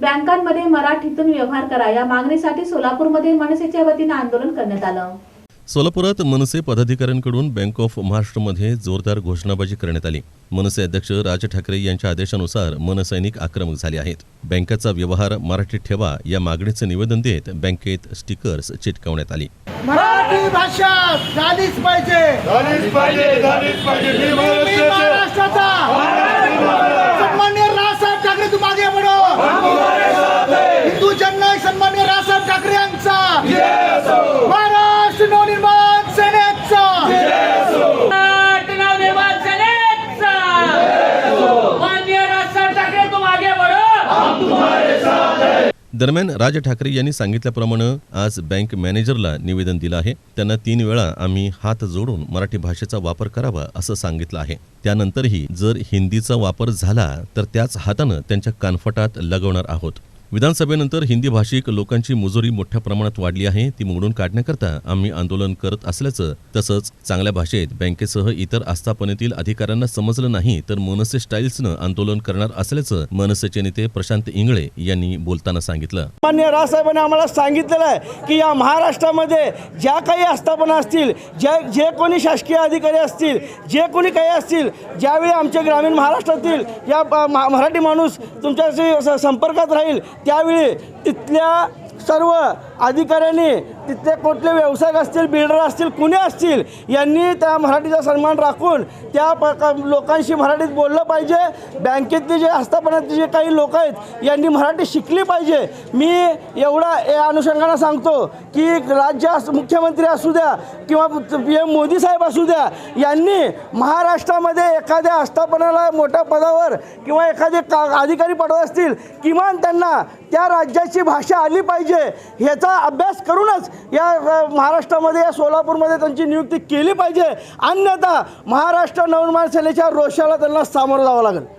बँकांमध्ये मराठीतून व्यवहार करा. या मागणीसाठी सोलापूरमध्ये मनसेच्या वतीनं आंदोलन करण्यात आलं. सोलापुरात मनसे पदाधिकाऱ्यांकडून बँक ऑफ महाराष्ट्रमध्ये जोरदार घोषणाबाजी करण्यात आली. मनसे अध्यक्ष राज ठाकरे यांच्या आदेशानुसार मनसैनिक आक्रमक झाले आहेत. बँकेचा व्यवहार मराठीत ठेवा या मागणीचं निवेदन देत बँकेत स्टिकर्स चिटकवण्यात आली. मराठी भाषा झालीच पाहिजे. झालीच पाहिजे झालीच पाहिजे. दरम्यान राज ठाकरे यांनी सांगितल्याप्रमाणे आज बँक मॅनेजरला निवेदन दिलं आहे. त्यांना तीन वेळा आम्ही हात जोडून मराठी भाषेचा वापर करावा असं सांगितलं आहे. त्यानंतरही जर हिंदीचा वापर झाला तर त्याच हातानं त्यांच्या कानफटात लगवणार आहोत. विधानसभेनंतर हिंदी भाषिक लोकांची मुजोरी मोठ्या प्रमाणात वाढली आहे. ती मोडून काढण्याकरता आम्ही आंदोलन करत असल्याचं तसंच चांगल्या भाषेत बँकेसह इतर आस्थापनेतील अधिकाऱ्यांना समजलं नाही तर मनसे स्टाईल्सनं आंदोलन करणार असल्याचं मनसेचे नेते प्रशांत इंगळे यांनी बोलताना सांगितलं. मान्य राजसाहेबांनी आम्हाला सांगितलेलं आहे की या महाराष्ट्रामध्ये ज्या काही आस्थापना असतील ज्या जे कोणी शासकीय अधिकारी असतील जे कोणी काही असतील ज्यावेळी आमच्या ग्रामीण महाराष्ट्रातील या महा- मराठी माणूस तुमच्याशी संपर्कात राहील त्यावेळी तिथल्या सर्व अधिकाऱ्यांनी तिथले कुठले व्यावसायिक असतील बिल्डर असतील कुणी असतील यांनी त्या मराठीचा सन्मान राखून त्या प- लोकांशी मराठीत बोललं पाहिजे. बँकेतले जे आस्थापनातले जे काही लोक आहेत यांनी मराठी शिकली पाहिजे. मी एवढा या अनुषंगानं सांगतो की राज्य मुख्यमंत्री असू द्या किंवा पी एम मोदी साहेब असू द्या यांनी महाराष्ट्रामध्ये एखाद्या आस्थापनाला मोठ्या पदावर किंवा एखादे का अधिकारी पडत असतील किमान त्यांना त्या राज्याची भाषा आली पाहिजे. ह्याचा अभ्यास करूनच या महाराष्ट्रामध्ये या सोलापूरमध्ये त्यांची नियुक्ती केली पाहिजे. अन्यथा महाराष्ट्र नवनिर्माण सेनेच्या रोषाला त्यांना सामोरं जावं लागेल.